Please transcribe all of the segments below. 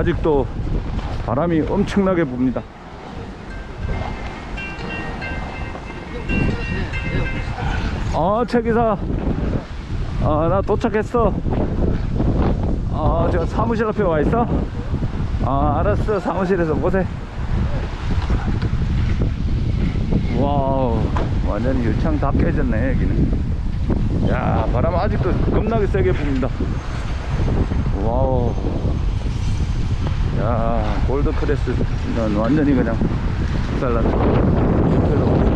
아직도 바람이 엄청나게 붑니다. 어, 최 기사. 어, 나 도착했어. 어, 저 사무실 앞에 와 있어? 아, 알았어. 사무실에서 보세. 와우, 완전히 유창 다 깨졌네, 여기는. 야, 바람 아직도 겁나게 세게 붑니다. 와우. 야, 골드 크레스는 완전히 그냥 잘났네.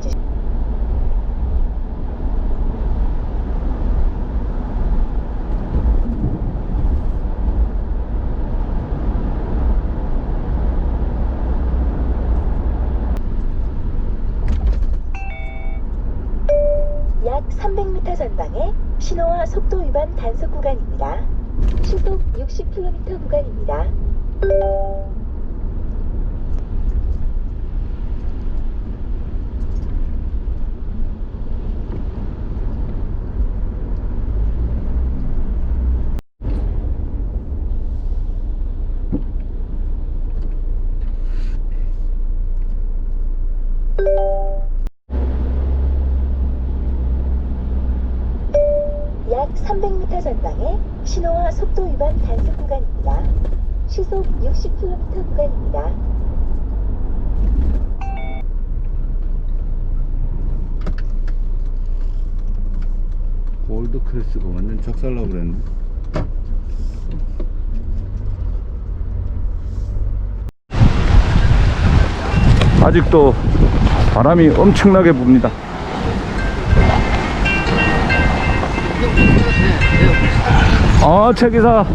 주시. 약 300m 전방에 신호와 속도 위반 단속 구간입니다. 시속 60km 구간입니다. 약 300m 전방에 신호와 속도 위반 단속 구간입니다. 시속 60km 구간입니다. 골드 크레스가 완전 작살나 그랬네. 아직도 바람이 엄청나게 붑니다. 어, 최 기사.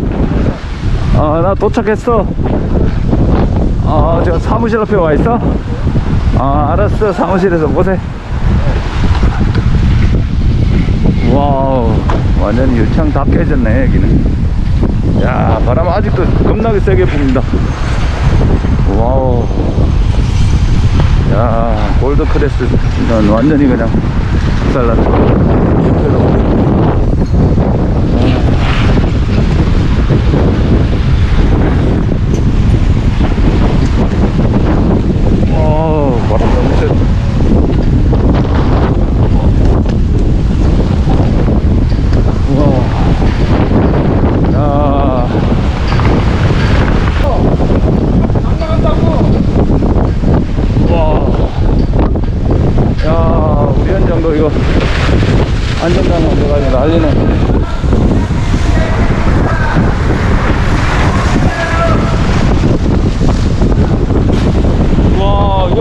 어, 나 도착했어. 어, 저 사무실 앞에 와 있어? 아, 알았어. 사무실에서 보세. 와우 완전히 유창 다 깨졌네 여기는 야 바람 아직도 겁나게 세게 붑니다 와우 야 골드 크레스는 완전히 그냥 잘났네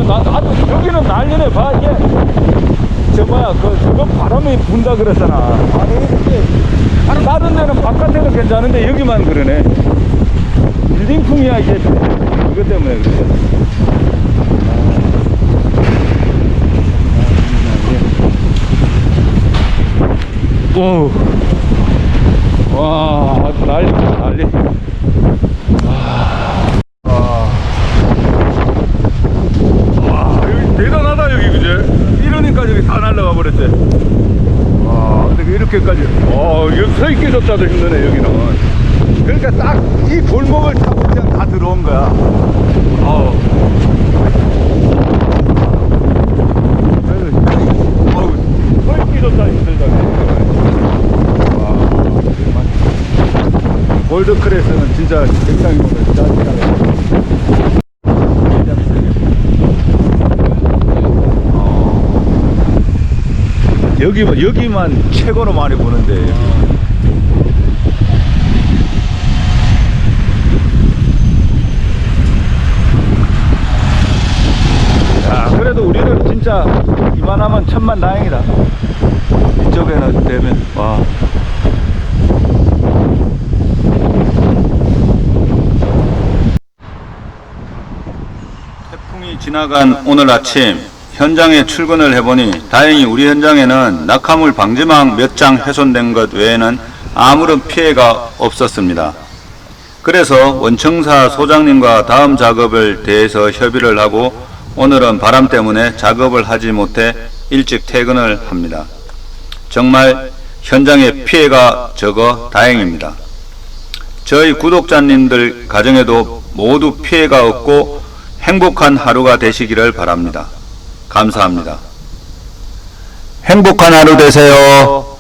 나, 나도 여기는 난리네 봐 이게 저 뭐야 그 저거 바람이 분다 그랬잖아 아니 이게 다른 데는 바깥에는 괜찮은데 여기만 그러네 빌딩풍이야 이게 그것 때문에 그래 오와 난리 조차도 힘드네, 여기는. 그러니까 딱 이 골목을 타고 그냥 다 들어온 거야. 아우. 힘들다. 정말. 골드 크레스는 진짜 굉장히 짜증나네. 여기만 여기만 최고로 많이 보는데 야 그래도 우리는 진짜 이만하면 천만 다행이다 이쪽에는 되면 와 태풍이 지나간 오늘 아침 현장에 출근을 해보니 다행히 우리 현장에는 낙하물 방지망 몇 장 훼손된 것 외에는 아무런 피해가 없었습니다. 그래서 원청사 소장님과 다음 작업을 대해서 협의를 하고 오늘은 바람 때문에 작업을 하지 못해 일찍 퇴근을 합니다. 정말 현장에 피해가 적어 다행입니다. 저희 구독자님들 가정에도 모두 피해가 없고 행복한 하루가 되시기를 바랍니다. 감사합니다. 행복한 하루 되세요.